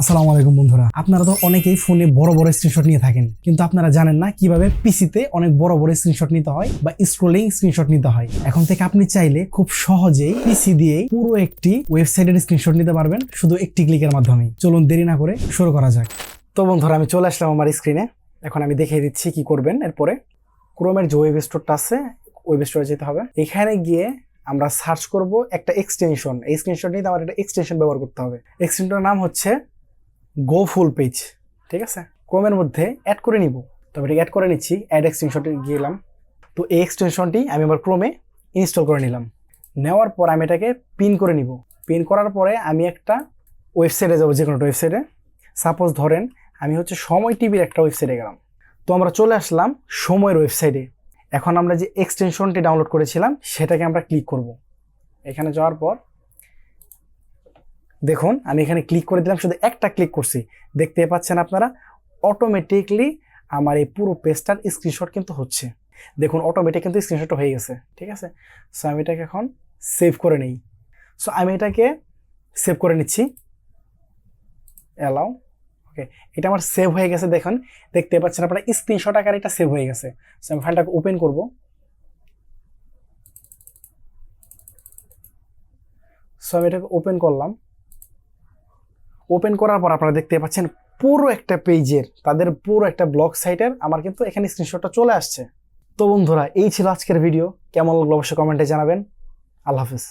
আসসালামু আলাইকুম বন্ধুরা। আপনারা তো অনেকেই ফোনে বড় বড় স্ক্রিনশট নিয়ে থাকেন, কিন্তু আপনারা জানেন না কীভাবে পিসিতে অনেক বড় বড় স্ক্রিনশট নিতে হয় বা স্ক্রোলিং স্ক্রিনশট নিতে হয়। এখন থেকে আপনি চাইলে খুব সহজেই পিসি দিয়ে পুরো একটি ওয়েবসাইটের স্ক্রিনশট নিতে পারবেন, শুধু একটি ক্লিকের মাধ্যমে। চলুন দেরি না করে শুরু করা যাক। তো বন্ধুরা, আমি চলে আসলাম আমার স্ক্রিনে এখন আমি দেখিয়ে দিচ্ছি কি করবেন এরপরে। ক্রোমের যে ওয়েব স্টোরটা আছে ওয়েব স্টোরে যেতে হবে। এখানে গিয়ে আমরা সার্চ করব একটা এক্সটেনশন এই স্ক্রিনশট নিতে আমার একটা এক্সটেনশন ব্যবহার করতে হবে। এক্সটেনশনটার নাম হচ্ছে গো ফুল পেজ ঠিক আছে? ক্রোমের মধ্যে অ্যাড করে নিব। তবে এটা অ্যাড করে নিচ্ছি অ্যাড এক্সটেনশনটি গেলাম তো এই এক্সটেনশনটি আমি আমার ক্রোমে ইনস্টল করে নিলাম। নেওয়ার পর আমি এটাকে পিন করে নিব। পিন করার পরে আমি একটা ওয়েবসাইটে যাব যে কোনো একটা ওয়েবসাইটে সাপোজ ধরেন, আমি হচ্ছে সময় টিভির একটা ওয়েবসাইটে গেলাম। তো আমরা চলে আসলাম সময়ের ওয়েবসাইটে এখন আমরা যে এক্সটেনশনটি ডাউনলোড করেছিলাম, সেটাকে আমরা ক্লিক করব। এখানে যাওয়ার পর দেখুন, আমি এখানে ক্লিক করে দিলাম, শুধু একটা ক্লিক করছি। দেখতে পাচ্ছেন আপনারা অটোমেটিকলি আমার এই পুরো পেজটার স্ক্রিনশট কিন্তু হচ্ছে। দেখুন অটোমেটিক কিন্তু স্ক্রিনশট হয়ে গেছে, ঠিক আছে? সো আমি এটাকে এখন সেভ করে নেই। সো আমি এটাকে সেভ করে নিচ্ছি। অ্যালাউ ওকে এটা আমার সেভ হয়ে গেছে, দেখুন। দেখতে পাচ্ছেন আপনারা স্ক্রিনশট আকারে এটা সেভ হয়ে গেছে। সো আমি ফাইলটাকে ওপেন করব। সো আমি এটাকে ওপেন করলাম। ওপেন করার পর আপনারা দেখতে পাচ্ছেন পুরো একটা পেজের তাদের পুরো একটা ব্লগ সাইটের আমার কিন্তু এখানে স্ক্রিনশটটা চলে আসছে। তো বন্ধুরা, এই ছিল আজকের ভিডিও কেমন লাগল অবশ্যই কমেন্টে জানাবেন। আল্লাহ হাফিজ।